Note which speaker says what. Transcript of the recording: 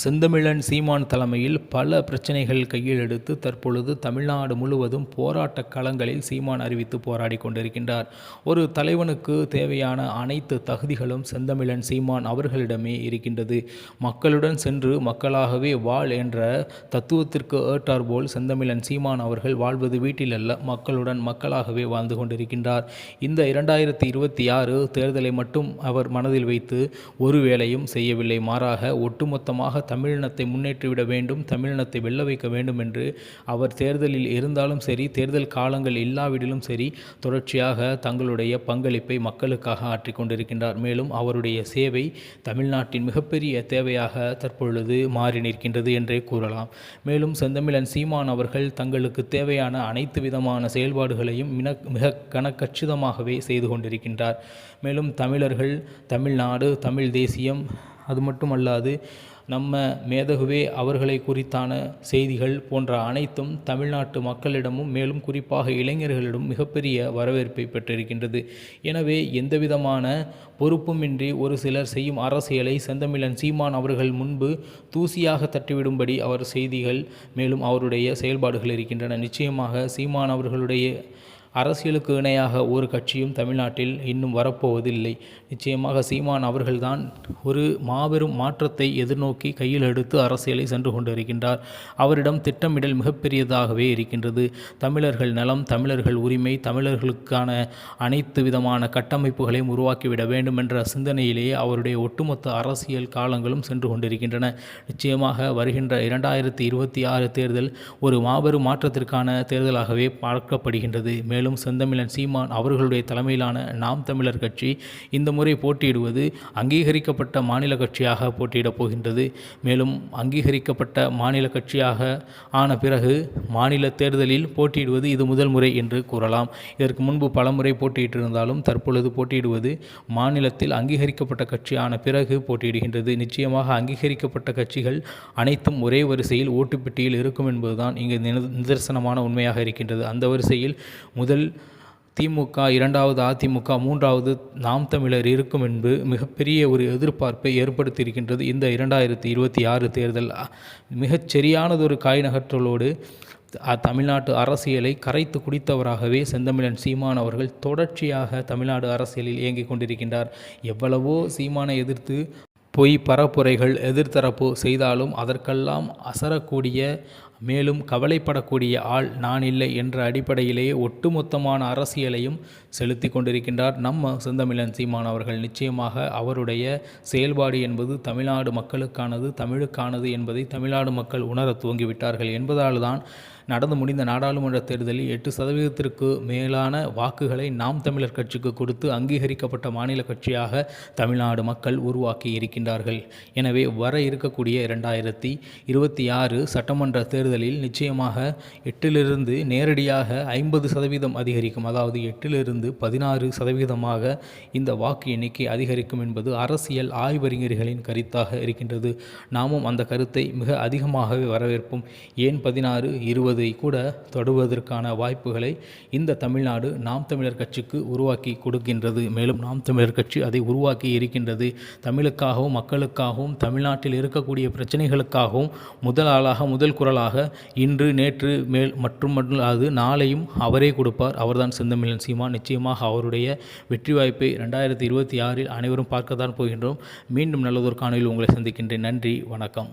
Speaker 1: செந்தமிழன் சீமான் தலைமையில் பல பிரச்சனைகள் கையில் எடுத்து தற்பொழுது தமிழ்நாடு முழுவதும் போராட்ட களங்களில் சீமான் அறிவித்து போராடி கொண்டிருக்கின்றார். ஒரு தலைவனுக்கு தேவையான அனைத்து தகுதிகளும் செந்தமிழன் சீமான் அவர்களிடமே இருக்கின்றது. மக்களுடன் சென்று மக்களாகவே வாழ் என்ற தத்துவத்திற்கு ஏற்றார் போல் செந்தமிழன் சீமான் அவர்கள் வாழ்வது வீட்டில் அல்ல மக்களுடன் மக்களாகவே வாழ்ந்து கொண்டிருக்கின்றார். இந்த இரண்டாயிரத்தி இருபத்தி ஆறு தேர்தலை மட்டும் அவர் மனதில் வைத்து ஒரு வேலையும் செய்யவில்லை. மாறாக ஒட்டுமொத்தமாக தமிழினத்தை முன்னேற்றிவிட வேண்டும் தமிழினத்தை வெல்ல வைக்க வேண்டும் என்று அவர் தேர்தலில் இருந்தாலும் சரி தேர்தல் காலங்கள் இல்லாவிடிலும் சரி தொடர்ச்சியாக தங்களுடைய பங்களிப்பை மக்களுக்காக ஆற்றிக் கொண்டிருக்கின்றார். மேலும் அவருடைய சேவை தமிழ்நாட்டின் மிகப்பெரிய தேவையாக தற்பொழுது மாறி நிற்கின்றது என்றே கூறலாம். மேலும் செந்தமிழன் சீமான் அவர்கள் தங்களுக்கு தேவையான அனைத்து விதமான செயல்பாடுகளையும் மின மிக கனக்கச்சிதமாகவே செய்து கொண்டிருக்கின்றார். மேலும் தமிழர்கள் தமிழ்நாடு தமிழ் தேசியம் அது மட்டுமல்லாது நம்ம மேதகுவே அவர்களை குறித்தான செய்திகள் போன்ற அனைத்தும் தமிழ்நாட்டு மக்களிடமும் மேலும் குறிப்பாக இளைஞர்களிடம் மிகப்பெரிய வரவேற்பை பெற்றிருக்கின்றது. எனவே எந்தவிதமான பொறுப்புமின்றி ஒரு சிலர் செய்யும் அரசியலை செந்தமிழன் சீமான் அவர்கள் முன்பு தூசியாக தட்டிவிடும்படி அவர் செய்திகள் மேலும் அவருடைய செயல்பாடுகள் இருக்கின்றன. நிச்சயமாக சீமான் அவர்களுடைய அரசியலுக்கு இணையாக ஒரு கட்சியும் தமிழ்நாட்டில் இன்னும் வரப்போவதில்லை. நிச்சயமாக சீமான் அவர்கள்தான் ஒரு மாபெரும் மாற்றத்தை எதிர்நோக்கி கையில் எடுத்து அரசியலை சென்று கொண்டிருக்கின்றார். அவரிடம் திட்டமிடல் மிகப்பெரியதாகவே இருக்கின்றது. தமிழர்கள் நலம் தமிழர்கள் உரிமை தமிழர்களுக்கான அனைத்து விதமான கட்டமைப்புகளையும் உருவாக்கிவிட வேண்டும் என்ற சிந்தனையிலேயே அவருடைய ஒட்டுமொத்த அரசியல் காலங்களும் சென்று கொண்டிருக்கின்றன. நிச்சயமாக வருகின்ற இரண்டாயிரத்தி இருபத்தி ஆறு தேர்தல் ஒரு மாபெரும் மாற்றத்திற்கான தேர்தலாகவே பார்க்கப்படுகின்றது. மேலும் மேலும் செந்தமிழன் சீமான் அவர்களுடைய தலைமையிலான நாம் தமிழர் கட்சி இந்த முறை போட்டியிடுவது அங்கீகரிக்கப்பட்ட மாநில கட்சியாக போட்டியிடப் போகின்றது. மேலும் அங்கீகரிக்கப்பட்ட மாநில கட்சியாக ஆன பிறகு மாநில தேர்தலில் போட்டியிடுவது இது முதல் முறை என்று கூறலாம். இதற்கு முன்பு பலமுறை போட்டியிட்டிருந்தாலும் தற்பொழுது போட்டியிடுவது மாநிலத்தில் அங்கீகரிக்கப்பட்ட கட்சி ஆன பிறகு போட்டியிடுகின்றது. நிச்சயமாக அங்கீகரிக்கப்பட்ட கட்சிகள் அனைத்தும் ஒரே வரிசையில் ஓட்டுப்பெட்டியில் இருக்கும் என்பதுதான் இங்கு நிதர்சனமான உண்மையாக இருக்கின்றது. அந்த வரிசையில் முதல் திமுக இரண்டாவது அதிமுக மூன்றாவது நாம் தமிழர் இருக்கும் என்பது மிகப்பெரிய ஒரு எதிர்பார்ப்பை ஏற்படுத்தியிருக்கின்றது இந்த இரண்டாயிரத்தி இருபத்தி ஆறு தேர்தல். மிகச் சரியானதொரு காய் நகற்றலோடு தமிழ்நாட்டு அரசியலை கரைத்து குடித்தவராகவே செந்தமிழன் சீமான் அவர்கள் தொடர்ச்சியாக தமிழ்நாடு அரசியலில் இயங்கிக் கொண்டிருக்கின்றார். எவ்வளவோ சீமானை எதிர்த்து பொய் பரப்புரைகள் எதிர்த்தரப்பு செய்தாலும் அதற்கெல்லாம் அசரக்கூடிய மேலும் கவலைப்படக்கூடிய ஆள் நான் இல்லை என்ற அடிப்படையிலேயே ஒட்டுமொத்தமான அரசியலையும் செலுத்தி கொண்டிருக்கின்றார் நம்ம செந்தமிழன் சீமான் அவர்கள். நிச்சயமாக அவருடைய செயல்பாடு என்பது தமிழ்நாடு மக்களுக்கானது தமிழுக்கானது என்பதை தமிழ்நாடு மக்கள் உணர துவங்கிவிட்டார்கள் என்பதால் தான் நடந்து முடிந்த நாடாளுமன்ற தேர்தலில் எட்டு சதவீதத்திற்கு மேலான வாக்குகளை நாம் தமிழர் கட்சிக்கு கொடுத்து அங்கீகரிக்கப்பட்ட மாநில கட்சியாக தமிழ்நாடு மக்கள் உருவாக்கி இருக்கின்றார்கள். எனவே வர இருக்கக்கூடிய இரண்டாயிரத்தி இருபத்தி ஆறு சட்டமன்ற தேர்தலில் நிச்சயமாக எட்டிலிருந்து நேரடியாக ஐம்பது சதவீதம் அதிகரிக்கும். அதாவது எட்டிலிருந்து பதினாறு சதவீதமாக இந்த வாக்கு எண்ணிக்கை அதிகரிக்கும் என்பது அரசியல் ஆய்வறிஞர்களின் கருத்தாக இருக்கின்றது. நாமும் அந்த கருத்தை மிக அதிகமாகவே வரவேற்போம். ஏன் பதினாறு இருபது என்பதை கூட தொடுவதற்கான வாய்ப்புகளை இந்த தமிழ்நாடு நாம் தமிழர் கட்சிக்கு உருவாக்கி கொடுக்கின்றது. மேலும் நாம் தமிழர் கட்சி அதை உருவாக்கி இருக்கின்றது. தமிழுக்காகவும் மக்களுக்காகவும் தமிழ்நாட்டில் இருக்கக்கூடிய பிரச்சனைகளுக்காகவும் முதல் ஆளாக முதல் குரலாக இன்று நேற்று மேல் மற்றும் அது நாளையும் அவரே கொடுப்பார். அவர்தான் செந்தமிழன் சீமா. நிச்சயமாக அவருடைய வெற்றி வாய்ப்பை ரெண்டாயிரத்தி இருபத்தி ஆறில் அனைவரும் பார்க்க தான் போகின்றோம். மீண்டும் நல்லதொரு காணொலியில் உங்களை சந்திக்கின்றேன். நன்றி வணக்கம்.